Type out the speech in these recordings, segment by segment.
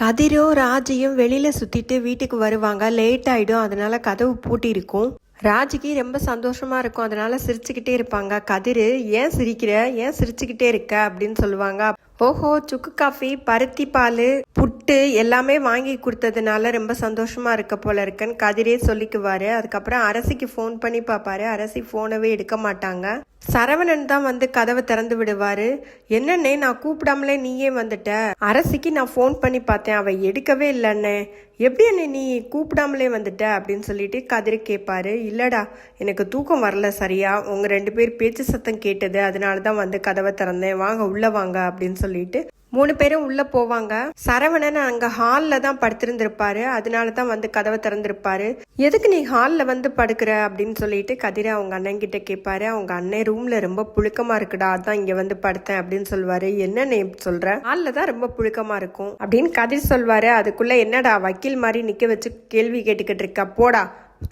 கதிரும் ராஜியும் வெளியில சுத்திட்டு வீட்டுக்கு வருவாங்க. லேட் ஆயிடும். அதனால கதவு பூட்டி இருக்கும் ராஜிக்கு ரொம்ப சந்தோஷமா இருக்கும். அதனால சிரிச்சுக்கிட்டே இருப்பாங்க. கதிர் ஏன் சிரிக்கிற? ஏன் சிரிச்சுக்கிட்டே இருக்க? அப்படின்னு சொல்லுவாங்க. ஓஹோ சுக்கு காஃபி பருத்தி பால் புட்டு எல்லாமே வாங்கி கொடுத்ததுனால ரொம்ப சந்தோஷமா இருக்க போல இருக்குன்னு கதிரே சொல்லிக்குவார். அதுக்கப்புறம் அரசிக்கு ஃபோன் பண்ணி பார்ப்பாரு அரசி ஃபோனவே எடுக்க மாட்டாங்க. சரவணன் தான் வந்து கதவை திறந்து விடுவார். என்னண்ணே நான் கூப்பிடாமலே நீயே வந்துட்ட. அரசிக்கு நான் ஃபோன் பண்ணி பார்த்தேன். அவள் எடுக்கவே இல்லைண்ணே. எப்படி அண்ணே நீ கூப்பிடாமலே வந்துட்ட? அப்படின்னு சொல்லிட்டு கதிர் கேட்பாரு இல்லடா எனக்கு தூக்கம் வரல சரியா? உங்கள் ரெண்டு பேர் பேச்சு சத்தம் கேட்டது. அதனால தான் வந்து கதவை திறந்தேன். வாங்க உள்ளே வாங்க. அப்படின்னு சொல்லிட்டு மூணு பேரும் உள்ள போவாங்க. சரவணன் அங்க ஹால்ல தான் படுத்திருந்திருப்பாரு. அதனால தான் வந்து கதவை திறந்திருப்பாரு. எதுக்கு நீ ஹால்ல வந்து படுக்கிற அப்படின்னு சொல்லிட்டு கதிர அவங்க அண்ணன் கிட்ட கேட்பாரு அவங்க அண்ணன் ரூம்ல ரொம்ப புழுக்கமா இருக்குடா அதான் இங்க வந்து படுத்தேன் அப்படின்னு சொல்லுவாரு. என்ன நீ சொல்ற? ஹால்ல தான் ரொம்ப புழுக்கமா இருக்கும். அப்படின்னு கதிர் சொல்வாரு. அதுக்குள்ள என்னடா வக்கீல் மாதிரி நிக்க வச்சு கேள்வி கேட்டுக்கிட்டு இருக்க? போடா.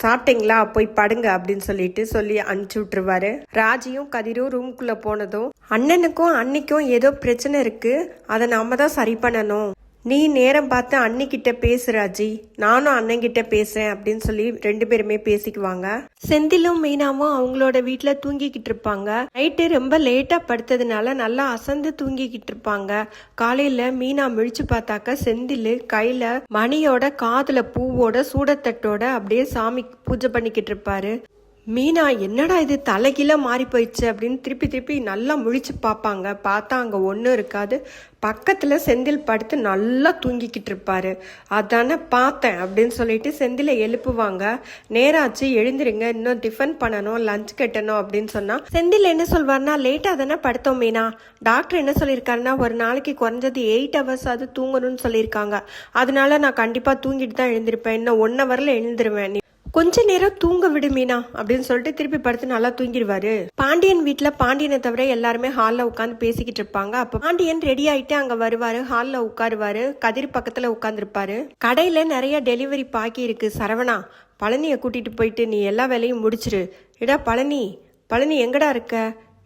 சாப்பிட்டீங்களா? போய் படுங்க அப்படின்னு சொல்லிட்டு சொல்லி அனுப்பிச்சு விட்டுருவாரு. ராஜியும் கதிரும் ரூம்குள்ள போனதும் அண்ணனுக்கும் அன்னைக்கும் ஏதோ பிரச்சனை இருக்கு. அதை நாம தான் சரி பண்ணணும். நீ நேரம் பார்த்து அன்னிக்கிட்ட பேசு ராஜி. நானும் அண்ணங்கிட்ட பேசுறேன் அப்படின்னு சொல்லி ரெண்டு பேருமே பேசிக்குவாங்க. செந்திலும் மீனாவும் அவங்களோட வீட்டுல தூங்கிக்கிட்டு இருப்பாங்க. நைட்டு ரொம்ப லேட்டா படுத்ததுனால நல்லா அசந்து தூங்கிக்கிட்டு இருப்பாங்க. காலையில மீனா முழிச்சு பார்த்தாக்க செந்தில் கையில மணியோட காதுல பூவோட சூடத்தட்டோட அப்படியே சாமி பூஜை பண்ணிக்கிட்டு இருப்பாரு. மீனா என்னடா இது தலைகீழ மாறி போயிடுச்சு அப்படின்னு திருப்பி திருப்பி நல்லா முழிச்சு பார்ப்பாங்க. பார்த்தா அங்கே ஒன்றும் இருக்காது. பக்கத்தில் செந்தில் படுத்து நல்லா தூங்கிக்கிட்டு இருப்பாரு. அதானே பார்த்தேன் அப்படின்னு சொல்லிட்டு செந்திலை எழுப்புவாங்க. நேராச்சு எழுந்திருங்க. இன்னும் டிஃபன் பண்ணணும் லஞ்ச் கட்டணும் அப்படின்னு சொன்னால் செந்தில் என்ன சொல்வார்னா லேட்டாக தானே படுத்தோம் மீனா. டாக்டர் என்ன சொல்லியிருக்காருன்னா ஒரு நாளைக்கு குறைஞ்சது எயிட் ஹவர்ஸ் அது தூங்கணும்னு சொல்லியிருக்காங்க. அதனால நான் கண்டிப்பாக தூங்கிட்டு தான் எழுந்திருப்பேன். இன்னும் ஒன் ஹவரில் எழுந்திருவேன். கொஞ்ச நேரம் தூங்க விடு மீனா அப்படின்னு சொல்லிட்டு திருப்பி படுத்து நல்லா தூங்கிடுவாரு. பாண்டியன் வீட்டுல பாண்டியனை தவிர எல்லாருமே ஹால்ல உட்காந்து பேசிக்கிட்டு இருப்பாங்க. அப்ப பாண்டியன் ரெடி ஆயிட்டு அங்க வருவாரு ஹால்ல உட்காருவாரு. கதிர் பக்கத்துல உட்காந்துருப்பாரு கடையில நிறைய டெலிவரி பாக்கி இருக்கு. சரவணா பழனியை கூட்டிட்டு போயிட்டு நீ எல்லா வேலையும் முடிச்சிரு. இடா பழனி பழனி எங்கடா இருக்க?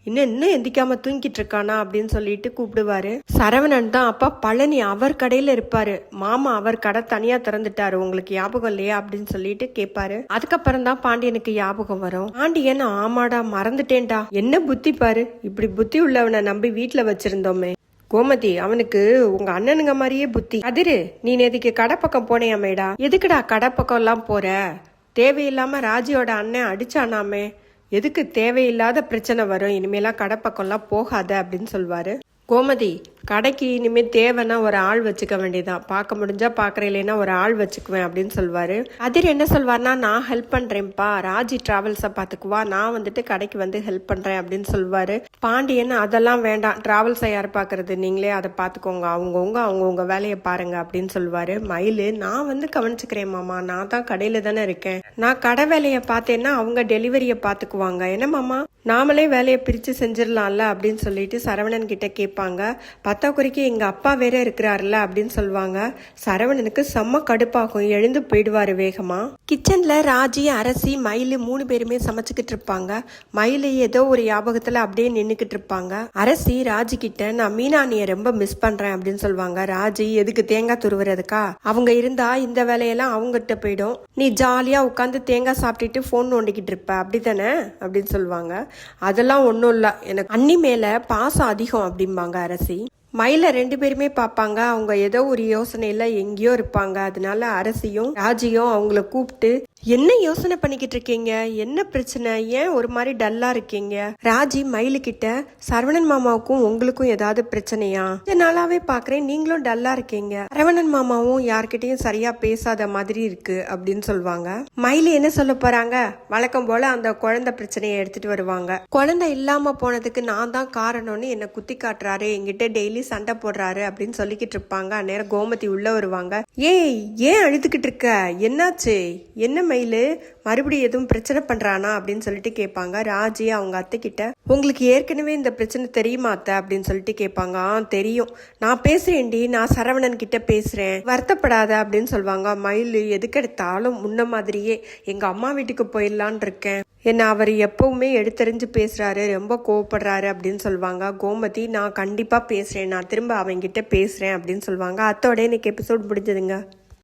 இன்னும் இன்னும் எந்திக்காம தூங்கிட்டு இருக்கானா அப்படின்னு சொல்லிட்டு கூப்பிடுவாரு. சரவணன் தான் அப்பா பழனி அவர் கடையில இருப்பாரு. மாமா அவர் கடை தனியா திறந்துட்டாரு. உங்களுக்கு ஞாபகம் இல்லையா? அப்படின்னு சொல்லிட்டு கேட்பாரு. அதுக்கப்புறம் தான் பாண்டியனுக்கு ஞாபகம் வரும். பாண்டியன் ஆமாடா மறந்துட்டேன்டா. என்ன புத்தி பாரு. இப்படி புத்தி உள்ளவனை நம்பி வீட்டுல வச்சிருந்தோமே. கோமதி அவனுக்கு உங்க அண்ணனுங்க மாதிரியே புத்தி. அதிரு நீ நேதிக்கு கடை பக்கம் போனேயாமேடா. எதுக்குடா கடை பக்கம் எல்லாம் போற? தேவையில்லாம ராஜியோட அண்ணன் அடிச்சானாமே. எதுக்கு தேவையில்லாத பிரச்சனை வரும்? இனிமேலாம் கடை பக்கம்லாம் போகாத அப்படின்னு சொல்வாரு. கோமதி கடைக்கு இனிமேல் தேவைன்னா ஒரு ஆள் வச்சுக்க வேண்டியதான் பார்க்க முடிஞ்சா பார்க்குற இல்லைன்னா ஒரு ஆள் வச்சுக்குவேன் அப்படின்னு சொல்வாரு. அதிர் என்ன சொல்வார்னா நான் ஹெல்ப் பண்றேன்ப்பா. ராஜி டிராவல்ஸை பார்த்துக்குவா. நான் வந்துட்டு கடைக்கு வந்து ஹெல்ப் பண்றேன் அப்படின்னு சொல்வாரு. பாண்டியன் அதெல்லாம் வேண்டாம். டிராவல்ஸை யார் பார்க்கறது? நீங்களே அதை பார்த்துக்கோங்க. அவங்கவுங்க அவங்கவுங்க வேலையை பாருங்க அப்படின்னு சொல்வாரு. மயிலு நான் வந்து கவனிச்சுக்கிறேன் மாமா. நான் தான் கடையில தானே இருக்கேன். நான் கடை வேலையை பார்த்தேன்னா அவங்க டெலிவரியை பார்த்துக்குவாங்க. என்ன மாமா? நாமளே வேலையை பிரித்து செஞ்சிடலாம்ல அப்படின்னு சொல்லிட்டு சரவணன் கிட்ட கேட்பாங்க. பத்தாக்குறைக்கு எங்கள் அப்பா வேற இருக்கிறாருல அப்படின்னு சொல்லுவாங்க. சரவணனுக்கு செம்ம கடுப்பாகும். எழுந்து போயிடுவாரு வேகமா. கிச்சன்ல ராஜி அரசி மயில் மூணு பேருமே சமைச்சுக்கிட்டு இருப்பாங்க. மயில் ஏதோ ஒரு ஞாபகத்தில் அப்படியே நின்னுக்கிட்டு இருப்பாங்க. அரசி ராஜி கிட்ட நான் மீனாணியை ரொம்ப மிஸ் பண்றேன் அப்படின்னு சொல்லுவாங்க. ராஜி எதுக்கு தேங்காய் துருவுறதுக்கா? அவங்க இருந்தா இந்த வேலையெல்லாம் அவங்ககிட்ட போயிடும். நீ ஜாலியா உட்காந்து தேங்காய் சாப்பிட்டுட்டு ஃபோன் நோண்டிக்கிட்டு இருப்ப. அப்படித்தானே? அப்படின்னு சொல்லுவாங்க. அதெல்லாம் ஒன்றும் இல்லை. எனக்கு அண்ணி மேலே பாசம் அதிகம் அப்படிம்பாங்க அரசி. மயில ரெண்டு பேருமே பார்ப்பாங்க. அவங்க ஏதோ ஒரு யோசனையில எங்கேயோ இருப்பாங்க. அதனால அரசியும் ராஜியும் அவங்கள கூப்பிட்டு என்ன யோசனை பண்ணிக்கிட்டு இருக்கீங்க? என்ன பிரச்சனை? ஏன் ஒரு மாதிரி டல்லா இருக்கீங்க? ராஜி மயிலு கிட்ட சரவணன் மாமாவுக்கும் உங்களுக்கும் ஏதாவது பிரச்சனையா? இந்த நாளாவே பாக்குறேன் நீங்களும் டல்லா இருக்கீங்க. சரவணன் மாமாவும் யார்கிட்டயும் சரியா பேசாத மாதிரி இருக்கு. அப்படின்னு சொல்லுவாங்க மயிலு என்ன சொல்ல போறாங்க? வழக்கம் போல அந்த குழந்தை பிரச்சனையை எடுத்துட்டு வருவாங்க. குழந்தை இல்லாம போனதுக்கு நான் தான் காரணம்னு என்ன குத்தி காட்டுறாரு. என்கிட்ட டெய்லி சண்டை போடுறாரு அப்படின்னு சொல்லிக்கிட்டு இருப்பாங்க. அந்நேரம் கோமதி உள்ள வருவாங்க. ஏய் ஏன் அழுதுகிட்டு இருக்க? என்னாச்சு? என்ன மயிலு? மறுபடியும் எதுவும் பிரச்சனை பண்றானா? அப்படின்னு சொல்லிட்டு கேட்பாங்க. ராஜி அவங்க அத்தை கிட்ட உங்களுக்கு ஏற்கனவே இந்த பிரச்சனை தெரியுமா அத்தை? அப்படின்னு சொல்லிட்டு கேட்பாங்க. ஆ தெரியும். நான் பேசுறேன்டி. நான் சரவணன் கிட்ட பேசுறேன். வருத்தப்படாத. அப்படின்னு சொல்லுவாங்க மயில் எதுக்கெடுத்தாலும் முன்ன மாதிரியே. எங்க அம்மா வீட்டுக்கு போயிடலான் இருக்கேன். என்ன அவர் எப்பவுமே எடுத்தறிஞ்சு பேசுகிறாரு ரொம்ப கோவப்படுறாரு அப்படின்னு சொல்லுவாங்க. கோமதி நான் கண்டிப்பாக பேசுகிறேன் நான் திரும்ப அவங்கிட்ட பேசுகிறேன் அப்படின்னு சொல்லுவாங்க. அத்தோட எனக்கு எபிசோட் முடிஞ்சதுங்க.